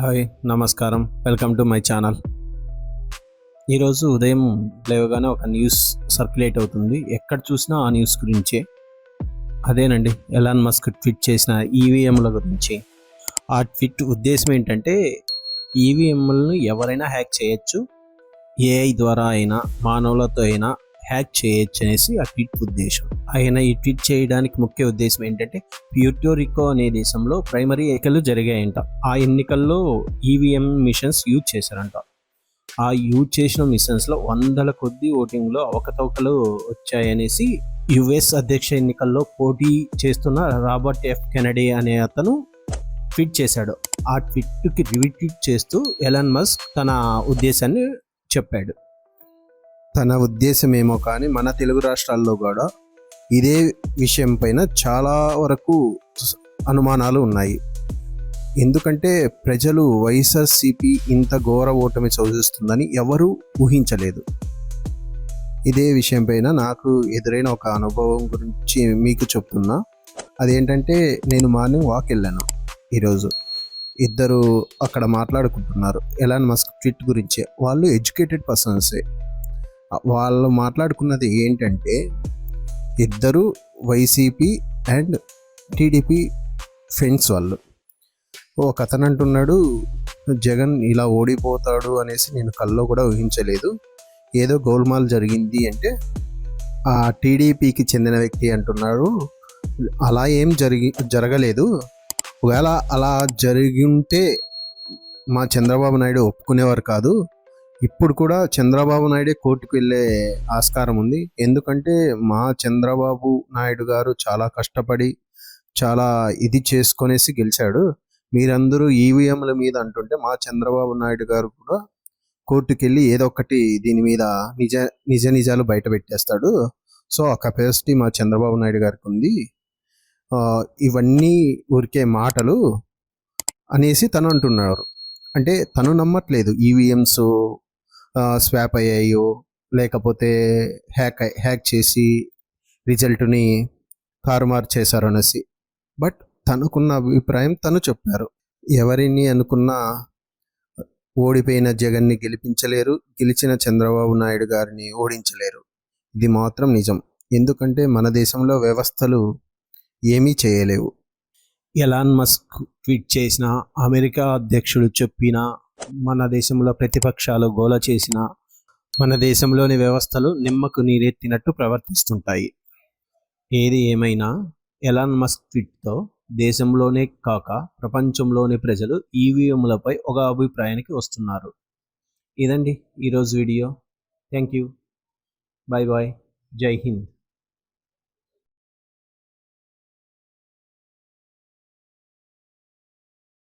Hi నమస్కారం. Welcome to my channel. ఈరోజు ఉదయం లేవగానే ఒక న్యూస్ సర్క్యులేట్ అవుతుంది. ఎక్కడ చూసినా ఆ న్యూస్ గురించే. అదేనండి ఎలాన్ మస్క్ ట్వీట్ చేసిన ఈవీఎంల గురించి. ఆ ట్వీట్ ఉద్దేశం ఏంటంటే ఈవీఎంలను ఎవరైనా హ్యాక్ చేయొచ్చు. ఏఐ ద్వారా అయినా మానవులతో అయినా హ్యాక్ చేయొచ్చు అనేసి ఆ ట్వీట్ ఉద్దేశం. ఆయన ఈ ట్వీట్ చేయడానికి ముఖ్య ఉద్దేశం ఏంటంటే ప్యూర్టోరికో అనే దేశంలో ప్రైమరీ ఎన్నికలు జరిగాయంట. ఆ ఎన్నికల్లో ఈవీఎం మిషన్స్ యూజ్ చేశారంట. ఆ యూజ్ చేసిన మిషన్స్లో వందల కొద్ది ఓటింగ్లో అవకతవకలు వచ్చాయనేసి యుఎస్ అధ్యక్ష ఎన్నికల్లో పోటీ చేస్తున్న రాబర్ట్ ఎఫ్ కెనడీ అనే అతను ట్వీట్ చేశాడు. ఆ ట్వీట్కి రిట్వీట్ చేస్తూ ఎలన్ మస్క్ తన ఉద్దేశాన్ని చెప్పాడు. తన ఉద్దేశం ఏమో కానీ మన తెలుగు రాష్ట్రాల్లో కూడా ఇదే విషయం పైన చాలా వరకు అనుమానాలు ఉన్నాయి. ఎందుకంటే ప్రజలు వైఎస్ఆర్సిపి ఇంత ఘోర ఓటమి చవిస్తుందని ఎవరూ ఊహించలేదు. ఇదే విషయంపైన నాకు ఎదురైన ఒక అనుభవం గురించి మీకు చెప్తున్నా. అదేంటంటే నేను మార్నింగ్ వాక్ వెళ్ళాను ఈరోజు. ఇద్దరు అక్కడ మాట్లాడుకుంటున్నారు. ఎలాన్ మస్క్ ట్విట్ గురించి. వాళ్ళు ఎడ్యుకేటెడ్ పర్సన్సే. వాళ్ళు మాట్లాడుకున్నది ఏంటంటే ఇద్దరు వైసీపీ అండ్ టీడీపీ ఫ్రెండ్స్ వాళ్ళు. ఒక అతను అంటున్నాడు జగన్ ఇలా ఓడిపోతాడు అనేసి నేను కల్లో కూడా ఊహించలేదు. ఏదో గోల్మాల్ జరిగింది అంటే ఆ టీడీపీకి చెందిన వ్యక్తి అంటున్నాడు అలా ఏం జరిగి జరగలేదు. ఒకవేళ అలా జరిగి ఉంటే మా చంద్రబాబు నాయుడు ఒప్పుకునేవారు కాదు. ఇప్పుడు కూడా చంద్రబాబు నాయుడే కోర్టుకు వెళ్ళే ఆస్కారం ఉంది. ఎందుకంటే మా చంద్రబాబు నాయుడు గారు చాలా కష్టపడి చాలా ఇది చేసుకొనేసి గెలిచాడు. మీరందరూ ఈవీఎంల మీద అంటుంటే మా చంద్రబాబు నాయుడు గారు కూడా కోర్టుకెళ్ళి ఏదో ఒకటి దీని మీద నిజ నిజ నిజాలు బయట పెట్టేస్తాడు. సో ఆ కెపాసిటీ మా చంద్రబాబు నాయుడు గారికి ఉంది. ఆ, ఇవన్నీ ఊరికే మాటలు అనేసి తను అంటున్నారు. అంటే తను నమ్మట్లేదు ఈవీఎంస్ స్వాప్ అయ్యాయో లేకపోతే హ్యాక్ హ్యాక్ చేసి రిజల్ట్ని తారుమారు చేశారు అనేసి బట్ తనకున్న అభిప్రాయం తను చెప్పారు. ఎవరిని అనుకున్నా ఓడిపోయిన జగన్ని గెలిపించలేరు గెలిచిన చంద్రబాబు నాయుడు గారిని ఓడించలేరు. ఇది మాత్రం నిజం. ఎందుకంటే మన దేశంలో వ్యవస్థలు ఏమీ చేయలేవు. ఎలాన్ మస్క్ ట్వీట్ చేసిన అమెరికా అధ్యక్షుడు చెప్పిన మన దేశంలో ప్రతిపక్షాలు గోల చేసిన మన దేశంలోని వ్యవస్థలు నిమ్మకు నీరెత్తినట్టు ప్రవర్తిస్తుంటాయి. ఏది ఏమైనా ఎలాన్ మస్క్ ట్విట్తో దేశంలోనే కాక ప్రపంచంలోని ప్రజలు ఈవీఎంలపై ఒక అభిప్రాయానికి వస్తున్నారు. ఇదండి ఈరోజు video. Thank you. Bye bye Jai Hind.